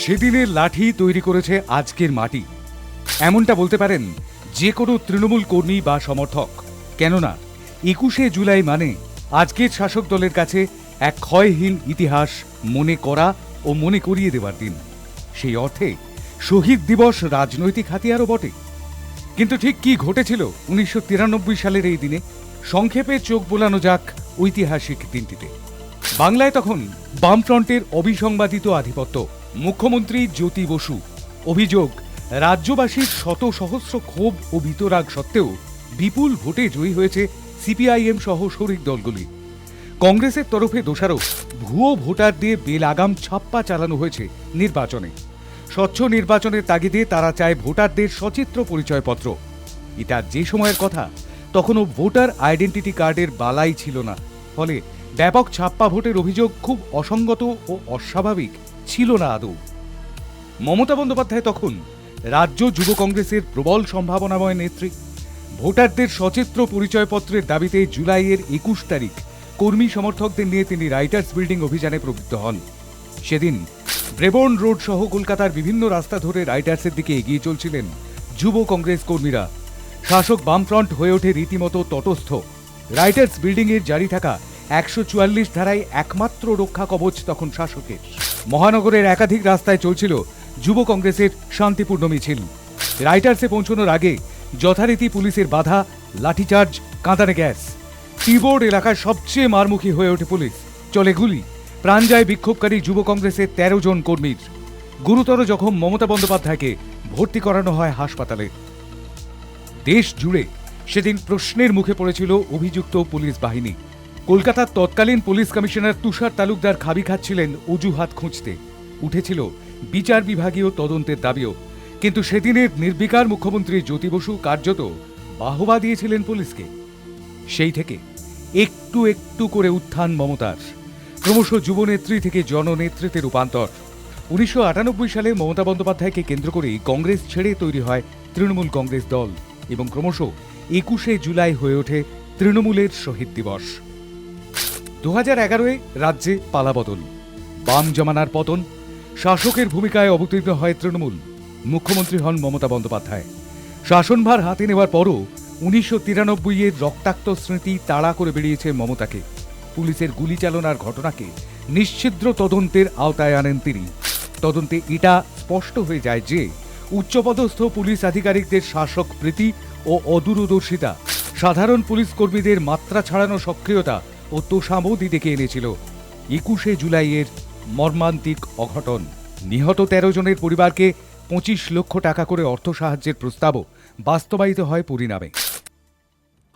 সেদিনের লাঠি তৈরি করেছে আজকের মাটি। এমনটা বলতে পারেন যে কোনো তৃণমূল কর্মী বা সমর্থক। কেননা, একুশে জুলাই মানে আজকের শাসক দলের কাছে এক ক্ষয়হীন ইতিহাস মনে করা ও মনে করিয়ে দেওয়ার দিন। সেই অর্থে শহীদ দিবস রাজনৈতিক হাতিয়ারও বটে। কিন্তু ঠিক কি ঘটেছিল উনিশশো তিরানব্বই সালের এই দিনে? সংক্ষেপে চোখ বোলানো যাক ঐতিহাসিক দিনটিতে। বাংলায় তখন বামফ্রন্টের অবিসংবাদিত আধিপত্য। মুখ্যমন্ত্রী জ্যোতি বসু। অভিযোগ, রাজ্যবাসীর শত সহস্র ক্ষোভ ও বিতরাগ সত্ত্বেও বিপুল ভোটে জয়ী হয়েছে সিপিআইএম সহ শরিক দলগুলি। কংগ্রেসের তরফে দোষারোপ, ভুয়ো ভোটার দিয়ে বেলাগাম ছাপ্পা চালানো হয়েছে নির্বাচনে। স্বচ্ছ নির্বাচনের তাগিদে তারা চায় ভোটারদের সচিত্র পরিচয়পত্র। এটা যে সময়ের কথা, তখনও ভোটার আইডেন্টিটি কার্ডের বালাই ছিল না। ফলে ব্যাপক ছাপ্পা ভোটের অভিযোগ খুব অসঙ্গত ও অস্বাভাবিক। ছিল না আদৌ। মমতা বন্দ্যোপাধ্যায় তখন রাজ্য যুব কংগ্রেসের প্রবল সম্ভাবনাময় নেত্রী। ভোটারদের সচিত্র পরিচয়পত্রের দাবিতে জুলাইয়ের একুশ তারিখ কর্মী সমর্থকদের নিয়ে তিনি রাইটার্স বিল্ডিং অভিযানে প্রবৃত্ত হন। সেদিন ব্রেবর্ন রোড সহ কলকাতার বিভিন্ন রাস্তা ধরে রাইটার্সের দিকে এগিয়ে চলছিলেন যুব কংগ্রেস কর্মীরা। শাসক বামফ্রন্ট হয়ে ওঠে রীতিমতো তটস্থ। রাইটার্স বিল্ডিংয়ের জারি থাকা একশো চুয়াল্লিশ ধারায় একমাত্র রক্ষা কবচ তখন শাসকের। মহানগরের একাধিক রাস্তায় চলছিল যুব কংগ্রেসের শান্তিপূর্ণ মিছিল। রাইটার্সে পৌঁছানোর আগে যথারীতি পুলিশের বাধা, লাঠিচার্জ, কাঁদানে গ্যাস। টিবোর্ড এলাকার সবচেয়ে মারমুখী হয়ে ওঠে পুলিশ। চলে গুলি। প্রাণ যায় বিক্ষোভকারী যুব কংগ্রেসের তেরো জন কর্মীর। গুরুতর জখম মমতা বন্দ্যোপাধ্যায়কে ভর্তি করানো হয় হাসপাতালে। দেশ জুড়ে সেদিন প্রশ্নের মুখে পড়েছিল অভিযুক্ত পুলিশ বাহিনী। কলকাতার তৎকালীন পুলিশ কমিশনার তুষার তালুকদার খাবি খাচ্ছিলেন অজুহাত খুঁজতে। উঠেছিল বিচার বিভাগীয় তদন্তের দাবিও। কিন্তু সেদিনের নির্বিকার মুখ্যমন্ত্রী জ্যোতি বসু কার্যত বাহবা দিয়েছিলেন পুলিশকে। সেই থেকে একটু একটু করে উত্থান মমতার। ক্রমশ যুবনেত্রী থেকে জননেতৃত্বে রূপান্তর। উনিশশো আটানব্বই সালে মমতা বন্দ্যোপাধ্যায়কে কেন্দ্র করেই কংগ্রেস ছেড়ে তৈরি হয় তৃণমূল কংগ্রেস দল এবং ক্রমশ একুশে জুলাই হয়ে ওঠে তৃণমূলের শহীদ দিবস। দু হাজার এগারোয় রাজ্যে পালাবদল বাম জমানার পতন, শাসকের ভূমিকায় অবতীর্ণ হয় তৃণমূল। মুখ্যমন্ত্রী হন মমতা বন্দ্যোপাধ্যায়। শাসনভার হাতে নেওয়ার পরও উনিশশো তিরানব্বই এর রক্তাক্ত স্মৃতি তাড়া করে বেরিয়েছে মমতাকে। পুলিশের গুলি চালনার ঘটনাকে নিশ্ছিদ্র তদন্তের আওতায় আনেন তিনি। তদন্তে এটা স্পষ্ট হয়ে যায় যে, উচ্চপদস্থ পুলিশ আধিকারিকদের শাসক প্রীতি ও অদূরদর্শিতা, সাধারণ পুলিশ কর্মীদের মাত্রা ছাড়ানো সক্রিয়তা ও তোষামোদি ডেকে এনেছিল। একুশে জুলাইয়ের মর্মান্তিক অঘটন। নিহত তেরো জনের পরিবারকে পঁচিশ লক্ষ টাকা করে অর্থ সাহায্যের প্রস্তাবও বাস্তবায়িত হয় পরিণামে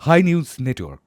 হাই নিউজ নেটওয়ার্ক।